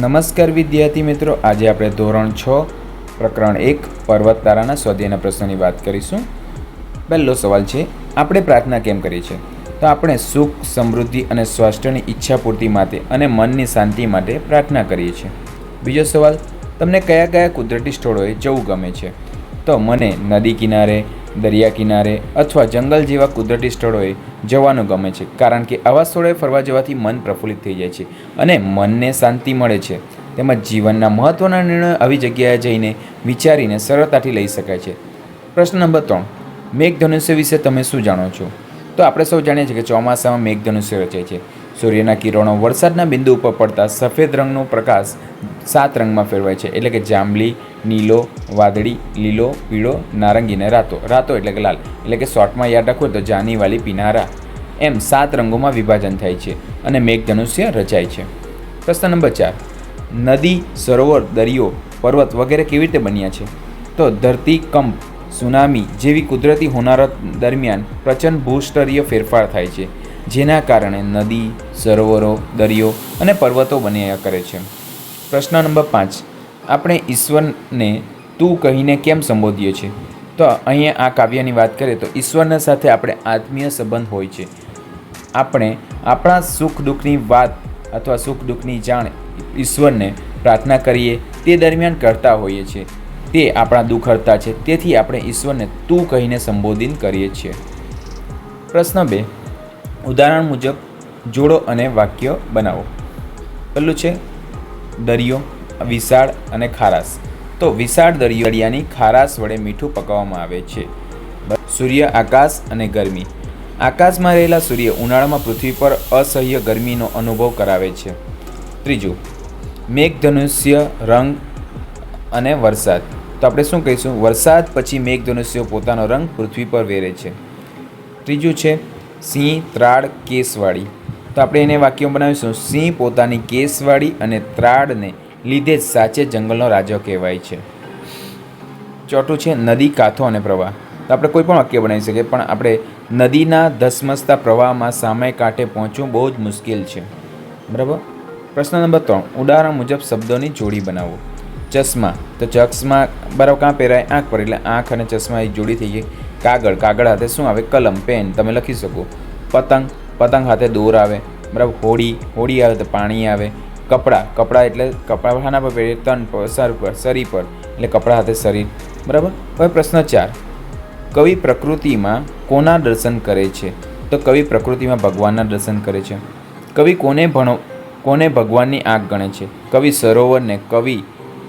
નમસ્કાર વિદ્યાર્થી મિત્રો, આજે આપણે ધોરણ છ, પ્રકરણ એક પર્વત તારાના સ્વાધ્યાયના પ્રશ્નની વાત કરીશું. પહેલો સવાલ છે, આપણે પ્રાર્થના કેમ કરીએ છીએ? તો આપણે સુખ, સમૃદ્ધિ અને સ્વાસ્થ્યની ઈચ્છા પૂર્તિ માટે અને મનની શાંતિ માટે પ્રાર્થના કરીએ છીએ. બીજો સવાલ, તમને કયા કયા કુદરતી સ્થળોએ જવું ગમે છે? તો મને નદી કિનારે દરિયા કિનારે અથવા જંગલ જેવા કુદરતી સ્થળોએ જવાનું ગમે છે. કારણ કે આવા સ્થળોએ ફરવા જવાથી મન પ્રફુલ્લિત થઈ જાય છે અને મનને શાંતિ મળે છે. તેમજ જીવનના મહત્ત્વના નિર્ણયો આવી જગ્યાએ જઈને વિચારીને સરળતાથી લઈ શકાય છે. પ્રશ્ન નંબર ત્રણ, મેઘધનુષ્ય વિશે તમે શું જાણો છો? તો આપણે સૌ જાણીએ છીએ કે ચોમાસામાં મેઘધનુષ્ય રચાય છે. સૂર્યના કિરણો વરસાદના બિંદુ ઉપર પડતા સફેદ રંગનો પ્રકાશ સાત રંગમાં ફેરવાય છે. એટલે કે જાંબલી, નીલો, વાદળી, લીલો, પીળો, નારંગી ને રાતો. રાતો એટલે કે લાલ. એટલે કે શોર્ટમાં યાદ રાખો તો જાનીવાલી પિનારા. એમ સાત રંગોમાં વિભાજન થાય છે અને મેઘધનુષ્ય રચાય છે. પ્રશ્ન નંબર ચાર. નદી, સરોવર, દરિયો, પર્વત વગેરે કેવી રીતે બન્યા છે? તો ધરતી, કંપ, સુનામી જેવી કુદરતી હોનારત દરમિયાન પ્રચંડ ભૂસ્તરીય ફેરફાર થાય છે. જેના કારણે નદી, સરોવરો, દરિયો અને પર્વતો બન્યા કરે છે. પ્રશ્ન નંબર પાંચ. આપણે ઈશ્વરને તું કહીને કેમ સંબોધીએ છીએ? તો અહીંયા આ કાવ્યની વાત કરીએ તો ઈશ્વરના સાથે આપણે આત્મીય સંબંધ હોય છે. આપણે આપણા સુખ દુઃખની વાત અથવા સુખ દુઃખની જાણ ઈશ્વરને પ્રાર્થના કરીએ તે દરમિયાન કરતા હોઈએ છીએ. તે આપણા દુઃખ હરતા છે. તેથી આપણે ઈશ્વરને તું કહીને સંબોધિત કરીએ છીએ. પ્રશ્ન બે. ઉદાહરણ મુજબ, જોડો અને વાક્ય બનાવો. પહેલું છે, દરિયો, વિશાળ અને ખારાશ. તો વિશાળ દરિયો દરિયાની ખારાશ વડે મીઠું પકાવવામાં આવે છે. સૂર્ય આકાશ અને ગરમી. આકાશમાં રહેલા સૂર્ય ઉનાળામાં પૃથ્વી પર અસહ્ય ગરમીનો અનુભવ કરાવે છે. ત્રીજું, મેઘધનુષ્ય રંગ અને વરસાદ. તો આપણે શું કહીશું? વરસાદ પછી મેઘધનુષ્ય પોતાનો રંગ પૃથ્વી પર વેરે છે. ત્રીજું છે સિંહ ત્રાડ કેસવાળી. તો આપણે એને વાક્યો બનાવીશું. સિંહ પોતાની કેસવાળી અને ત્રાડને લીધે જ સાચે જંગલનો રાજો કહેવાય છે. ચોથું છે નદી, કાંઠો અને પ્રવાહ. તો આપણે કોઈ પણ વાક્ય બનાવી શકીએ, પણ આપણે નદીના ધસમસતા પ્રવાહમાં સામે કાંઠે પહોંચવું બહુ જ મુશ્કેલ છે. બરાબર? પ્રશ્ન નંબર ત્રણ. ઉદાહરણ મુજબ શબ્દોની જોડી બનાવો. ચશ્મા. તો ચશ્મા, બરાબર, કાં પહેરાય આંખ પર? એટલે આંખ અને ચશ્મા એક જોડી થઈ ગઈ. કાગળ કાગળ હાથે શું આવે? કલમ, પેન, તમે લખી શકો. પતંગ પતંગ હાથે દોર આવે, બરાબર? હોડી હોડી આવે તો પાણી આવે. કપડાં કપડાં એટલે કપડાં પર પહેરીએ, તન પર, સર પર શરીર પર, એટલે કપડાં હાથે શરીર બરાબર? હવે પ્રશ્ન ચાર. કવિ પ્રકૃતિમાં કોના દર્શન કરે છે? તો કવિ પ્રકૃતિમાં ભગવાનના દર્શન કરે છે. કવિ કોને ભણો, કોને ભગવાનની આંખ ગણે છે? કવિ સરોવરને કવિ,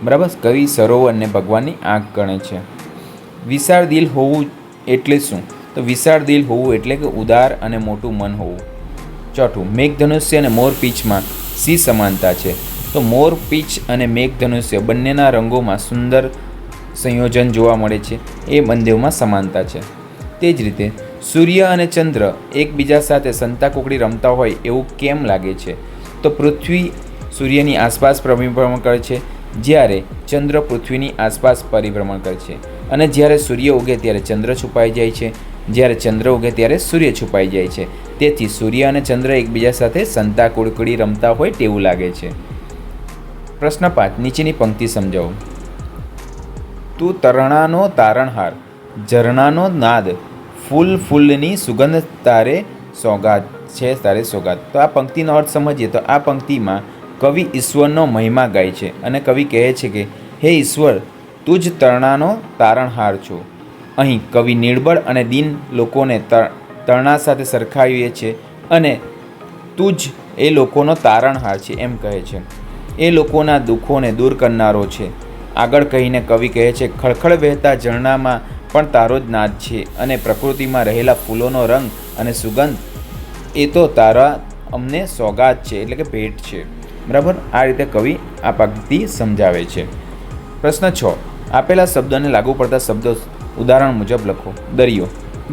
બરાબર? કવિ સરોવરને ભગવાનની આંખ ગણે છે. વિશાળ દિલ હોવું એટલે શું? તો વિશાળ દિલ હોવું એટલે કે ઉદાર અને મોટું મન હોવું. ચોથું, મેઘધનુષ્ય અને મોર પીચમાં સી સમાનતા છે. તો મોર, પીચ અને મેઘધનુષ્ય બંનેના રંગોમાં સુંદર સંયોજન જોવા મળે છે. એ બંનેમાં સમાનતા છે. તે જ રીતે, સૂર્ય અને ચંદ્ર એકબીજા સાથે સંતાકુકડી રમતા હોય એવું કેમ લાગે છે? તો પૃથ્વી સૂર્યની આસપાસ પરિભ્રમણ કરે છે, જ્યારે ચંદ્ર પૃથ્વીની આસપાસ પરિભ્રમણ કરે છે. અને જ્યારે સૂર્ય ઉગે ત્યારે ચંદ્ર છુપાઈ જાય છે. જ્યારે ચંદ્ર ઉગે ત્યારે સૂર્ય છુપાઈ જાય છે. તેથી સૂર્ય અને ચંદ્ર એકબીજા સાથે સંતા કુડકડી રમતા હોય તેવું લાગે છે. પ્રશ્ન પાંચ, નીચેની પંક્તિ સમજાવો. તું તરણાનો તારણહાર, ઝરણાનો નાદ, ફૂલ ફૂલની સુગંધ તારે સોગાત છે, તારે સોગાત. તો આ પંક્તિનો અર્થ સમજીએ તો આ પંક્તિમાં કવિ ઈશ્વરનો મહિમા ગાય છે અને કવિ કહે છે કે, હે ઈશ્વર તું જ તરણાનો તારણહાર છો. અહીં કવિ નિર્બળ અને દીન લોકોને તરણા સાથે સરખાવીએ છે અને તું જ એ લોકોનો તારણહાર છે એમ કહે છે. એ લોકોના દુઃખોને દૂર કરનારો છે. આગળ કહીને કવિ કહે છે, ખળખળ વહેતા ઝરણામાં પણ તારો જ નાદ છે અને પ્રકૃતિમાં રહેલા ફૂલોનો રંગ અને સુગંધ, એ તો તારા અમને સોગાત છે, એટલે કે ભેટ છે. બરાબર? આ રીતે કવિ આ પંક્તિ સમજાવે છે. પ્રશ્ન છ. આપેલા શબ્દોને લાગુ પડતા શબ્દો ઉદાહરણ મુજબ લખો, દરિયો.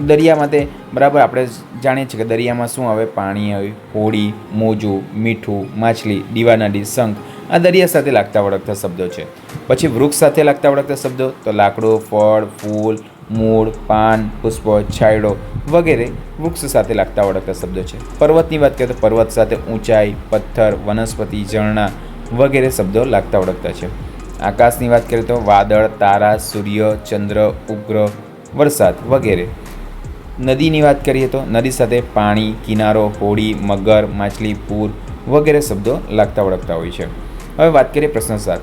દરિયા માટે બરાબર આપણે જાણીએ છીએ કે દરિયામાં શું આવે? પાણી આવે હોળી મોજું, મીઠું, માછલી, દીવાનાડી, શંખ. આ દરિયા સાથે લાગતા વળગતા શબ્દો છે. પછી વૃક્ષ સાથે લાગતા વળગતા શબ્દો, તો લાકડું, ફળ, ફૂલ, મૂળ, પાન, પુષ્પ, છાંયડો વગેરે વૃક્ષ સાથે લાગતા વળગતા શબ્દો છે. પર્વતની વાત કરીએ તો પર્વત સાથે ઊંચાઈ, પથ્થર, વનસ્પતિ, ઝરણા વગેરે શબ્દો લાગતા વળગતા છે. આકાશની વાત કરીએ તો વાદળ, તારા, સૂર્ય, ચંદ્ર, ઉગ્ર, વરસાદ વગેરે. નદીની વાત કરીએ તો નદી સાથે પાણી, કિનારો, હોડી, મગર, માછલી, પૂર વગેરે શબ્દો લાગતા ઓળખતા હોય છે. હવે વાત કરીએ પ્રશ્ન સાત.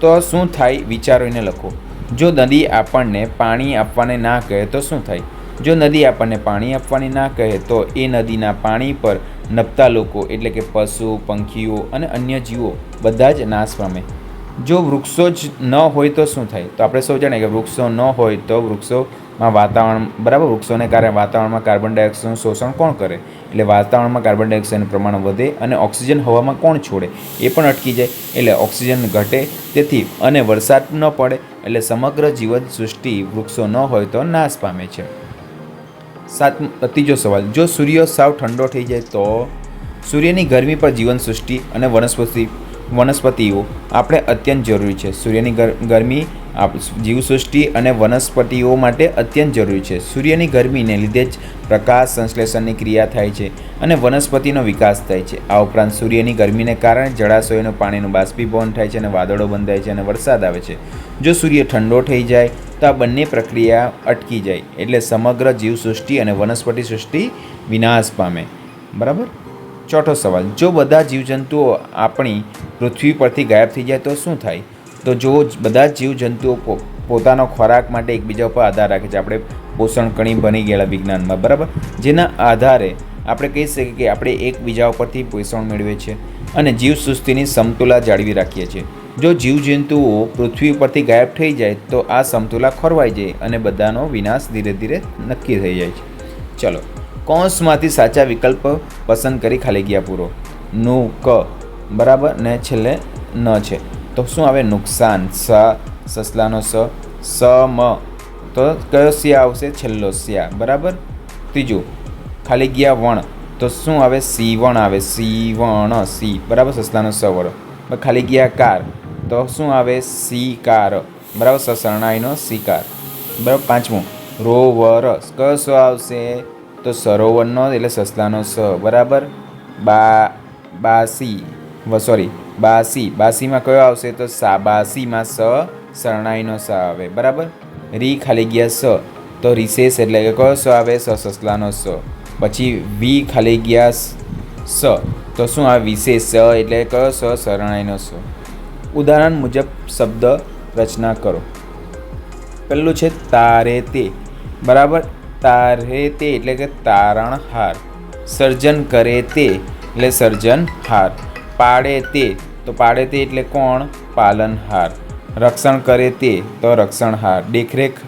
તો શું થાય વિચારોને લખો. જો નદી આપણને પાણી આપવાને ના કહે તો શું થાય? જો નદી આપણને પાણી આપવાની ના કહે તો એ નદીના પાણી પર નપતા લોકો એટલે કે પશુ, પંખીઓ અને અન્ય જીવો બધા જ નાશ પામે. જો વૃક્ષો જ ન હોય તો શું થાય? તો આપણે સૌ જાણીએ કે વૃક્ષો ન હોય તો વૃક્ષોમાં વાતાવરણ, બરાબર? વૃક્ષોને કારણે વાતાવરણમાં કાર્બન ડાયોક્સાઇડનું શોષણ કોણ કરે? એટલે વાતાવરણમાં કાર્બન ડાયોક્સાઇડનું પ્રમાણ વધે અને ઓક્સિજન હવામાં કોણ છોડે? એ પણ અટકી જાય. એટલે ઓક્સિજન ઘટે, તેથી અને વરસાદ ન પડે, એટલે સમગ્ર જીવન સૃષ્ટિ વૃક્ષો ન હોય તો નાશ પામે છે. સાત, ત્રીજો સવાલ. જો સૂર્ય સાવ ઠંડો થઈ જાય તો? સૂર્યની ગરમી પર જીવન સૃષ્ટિ અને વનસ્પતિ વનસ્પતિઓ આપણે અત્યંત જરૂરી છે. સૂર્યની ગરમી આપ, જીવસૃષ્ટિ અને વનસ્પતિઓ માટે અત્યંત જરૂરી છે. સૂર્યની ગરમીને લીધે જ પ્રકાશ સંશ્લેષણની ક્રિયા થાય છે અને વનસ્પતિનો વિકાસ થાય છે. આ ઉપરાંત સૂર્યની ગરમીને કારણે જળાશયોનું પાણીનું બાષ્પીભવન થાય છે અને વાદળો બંધાય છે અને વરસાદ આવે છે. જો સૂર્ય ઠંડો થઈ જાય, તો આ બંને પ્રક્રિયા અટકી જાય, એટલે સમગ્ર જીવસૃષ્ટિ અને વનસ્પતિ સૃષ્ટિ વિનાશ પામે. બરાબર? ચોથો સવાલ, જો બધા જીવજંતુઓ આપણી પૃથ્વી પરથી ગાયબ થઈ જાય તો શું થાય? તો જો બધા જીવજંતુઓ પોતાનો ખોરાક માટે એકબીજા ઉપર આધાર રાખે છે. આપણે પોષણ કણી બની ગયેલા વિજ્ઞાનમાં, બરાબર? જેના આધારે આપણે કહી શકીએ કે આપણે એકબીજા ઉપરથી પોષણ મેળવીએ છીએ અને જીવસૃષ્ટિની સમતુલા જાળવી રાખીએ છીએ. જો જીવજંતુઓ પૃથ્વી પરથી ગાયબ થઈ જાય તો આ સમતુલા ખોરવાઈ જાય અને બધાનો વિનાશ ધીરે ધીરે નક્કી થઈ જાય છે. ચલો કૌંસમાંથી સાચા વિકલ્પ પસંદ કરી ખાલી ગયા પૂરો. નું, ક, બરાબર, ને છેલ્લે ન છે. તો શું આવે? નુકસાન, સ, સસલાનો સ સ, મ. તો કયો સ્યા આવશે? છેલ્લો સ્યા બરાબર? ત્રીજું, ખાલી ગયા વણ. તો શું આવે? સીવણ આવે. સીવણ, સી, બરાબર, સસલાનો સ વણ ખાલી ગયા કાર. તો શું આવે? સીકાર. બરાબર, સસરણાઈનો શિકાર બરાબર, પાંચમું, રોવર. કયો સ આવશે? તો સરોવરનો એટલે સસલાનો સ, બરાબર? બા, બાસી સોરી બાસી. બાસીમાં કયો આવશે? તો સાબાસીમાં સ, શરણાઈનો સ આવે, બરાબર? રી ખાલી ગયા સ, તો રિસેસ એટલે કે કયો સ આવે? સ, સસલાનો સ. પછી વી ખાલી ગયા સ સ. તો શું આવે? વિશેષ સ એટલે કયો સ? શરણાઈનો સ. ઉદાહરણ મુજબ શબ્દ રચના કરો. પહેલું છે તારે તે, બરાબર? તારે તે એટલે કે તારણહાર સર્જન કરે તે એટલે સર્જનહાર પાડે તે તો પાડે તે એટલે કોણ? પાલનહાર રક્ષણ કરે તે તો રક્ષણહાર દેખરેખ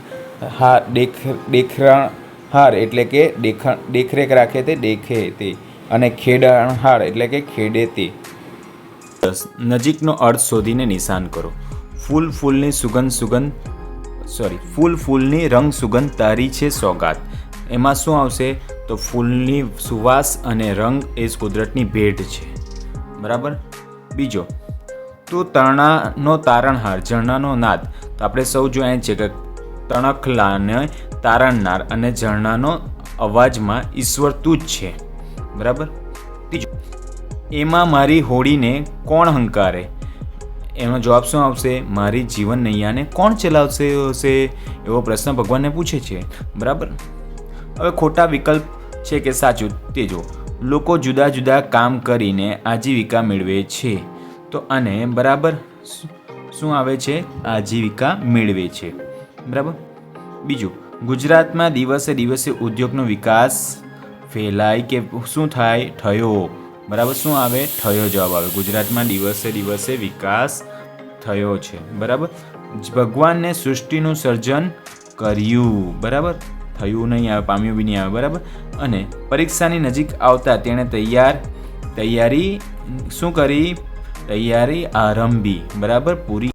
હાર, દેખ દેખરણહાર એટલે કે દેખણ, દેખરેખ રાખે તે, દેખે તે. અને ખેડણહાર એટલે કે ખેડે તે. નજીકનો અર્થ શોધીને નિશાન કરો. ફૂલ ફૂલની સુગંધ સુગંધ સોરી ફૂલ ફૂલની રંગ સુગંધ તારી છે સોગાત. એમાં શું આવશે? તો ફૂલની સુવાસ અને રંગ એ કુદરતની ભેટ છે. બરાબર? બીજો, તું તરણાનો તારણહાર, ઝરણાનો નાદ. તો આપણે સૌ જોઈએ છે કે તણખલાને તારણનાર અને ઝરણાનો અવાજમાં ઈશ્વર તું જ છે. બરાબર? ત્રીજો, એમાં મારી હોડીને કોણ હંકારે? એનો જવાબ શું આવશે? મારી જીવન નૈયાને કોણ ચલાવશે હશે? એવો પ્રશ્ન ભગવાનને પૂછે છે. બરાબર? હવે ખોટા વિકલ્પ છે કે સાચું તે જો લોકો જુદા જુદા કામ કરીને આજીવિકા મેળવે છે. તો આને બરાબર શું- આવે છે? આજીવિકા મેળવે છે. બરાબર? બીજું, ગુજરાતમાં દિવસે દિવસે ઉદ્યોગનો વિકાસ ફેલાય કે શું થાય? થયો. બરાબર? શું આવે? થયો જવાબ આવે. ગુજરાતમાં દિવસે દિવસે વિકાસ થયો છે. બરાબર? ભગવાનને સૃષ્ટિનું સર્જન કર્યું. બરાબર? થયું નહીં આવે, પામ્યું બી નહીં આવે. બરાબર? અને પરીક્ષાની નજીક આવતા તેણે તૈયાર, તૈયારી શું કરી? તૈયારી આરંભી. બરાબર? પૂરી